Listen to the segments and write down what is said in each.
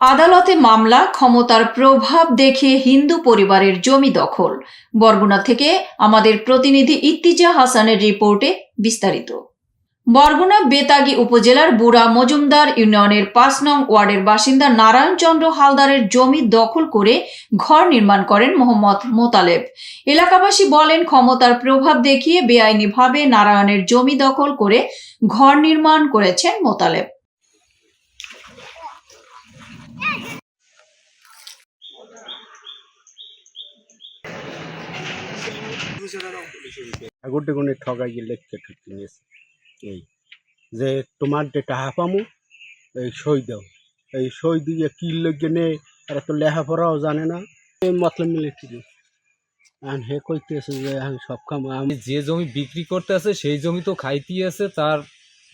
আদালতে মামলা, ক্ষমতার প্রভাব দেখে হিন্দু পরিবারের জমি দখল। বরগুনা থেকে আমাদের প্রতিনিধি ইত্তিজা হাসানের রিপোর্টে বিস্তারিত। বরগুনা বেতাগী উপজেলার বুড়া মজুমদার ইউনিয়নের পাঁচ নং ওয়ার্ডের বাসিন্দা নারায়ণচন্দ্র হালদারের জমি দখল করে ঘর নির্মাণ করেন মোহাম্মদ মোতালেব। এলাকাবাসী বলেন, ক্ষমতার প্রভাব দেখিয়ে বেআইনিভাবে নারায়ণের জমি দখল করে ঘর নির্মাণ করেছেন মোতালেব। আগতে কোনে ঠগাই গেলে এই যে তোমার যে টাকা পামু এই সই দাও। এই সই দিয়ে কি লোক নে, এরা তো লেখাপড়াও জানে না। এই মতলব মিলিটারি আর হে কইতেছে যে সব কাম আমি যে জমি বিক্রি করতে আছে, সেই জমি তো খাইতে আছে, তার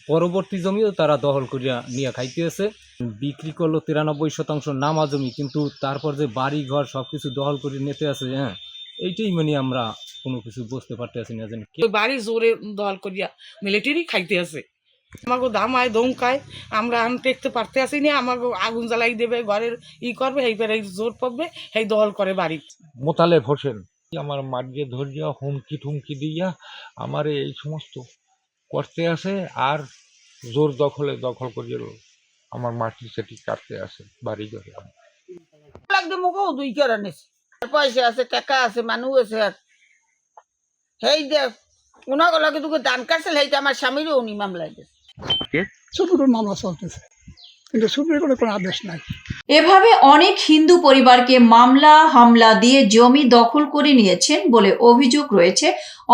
পরবর্তী জমিও তারা দখল করিয়া নিয়ে খাইতে আছে। বিক্রি করল তিরানব্বই শতাংশ নামা জমি, কিন্তু তারপর যে বাড়ি ঘর সব কিছু দখল করে নিতে আছে হ্যাঁ এইটাই মানে আমরা কোনো কিছু বুঝতে পারতে আছি না যেন কে ওই বাড়ি জোরে দল করিয়া মিলিটারি খাইতে আছে। আমাকে দামায় দমকায় আমরা আন টেকতে পারতে আসি না আমাকে আগুন জ্বালাই দেবে ঘরের ই করবে এই পেরে জোর পাবে এই দল করে বাড়ি। মোতালেব হোসেন আমার মাটিয়ে ধরিয়া হুমকি ঠুমকি দিয়া আমার এই সমস্ত করতে আসে আর জোর দখলে দখল করিয়ে আমার মাটি সেটি কাটতে আসে বাড়ি ঘরে। লাগবে মোকেও দুই করে নিছে। পয়সা আছে টাকা আছে মানুষ আছে সেই যে ওনাকে লাগে তোকে দান কাটছিল সেইটা আমার স্বামীরও উনি মামলায় দিয়েছে সুপ্রিম মামলা চলতেছে। কিন্তু সুপ্রিম কোর্টের কোনো আদেশ নাই। এভাবে অনেক হিন্দু পরিবারকে মামলা হামলা দিয়ে জমি দখল করে নিয়েছেন বলে অভিযোগ রয়েছে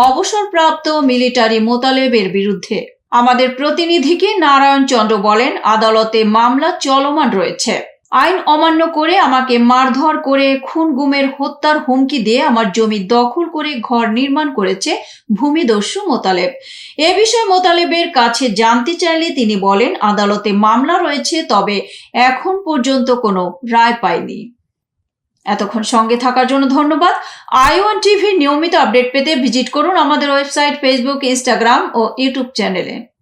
অবসরপ্রাপ্ত মিলিটারি মোতালেবের বিরুদ্ধে। আমাদের প্রতিনিধিকে নারায়ণ চন্দ্র বলেন আদালতে মামলা চলমান রয়েছে। আইন অমান্য করে আমাকে মারধর করে খুন গুমের হত্যার হুমকি দিয়ে আমার জমি দখল করে ঘর নির্মাণ করেছে ভূমিদস্যু মোতালেব। এ বিষয়ে মোতালেবের কাছে জানতে চাইলে তিনি বলেন, আদালতে মামলা রয়েছে, তবে এখন পর্যন্ত কোনো রায় পায়নি এতক্ষণ সঙ্গে থাকার জন্য ধন্যবাদ। আই ওয়ান টিভির নিয়মিত আপডেট পেতে ভিজিট করুন আমাদের ওয়েবসাইট, ফেসবুক, ইনস্টাগ্রাম ও ইউটিউব চ্যানেলে।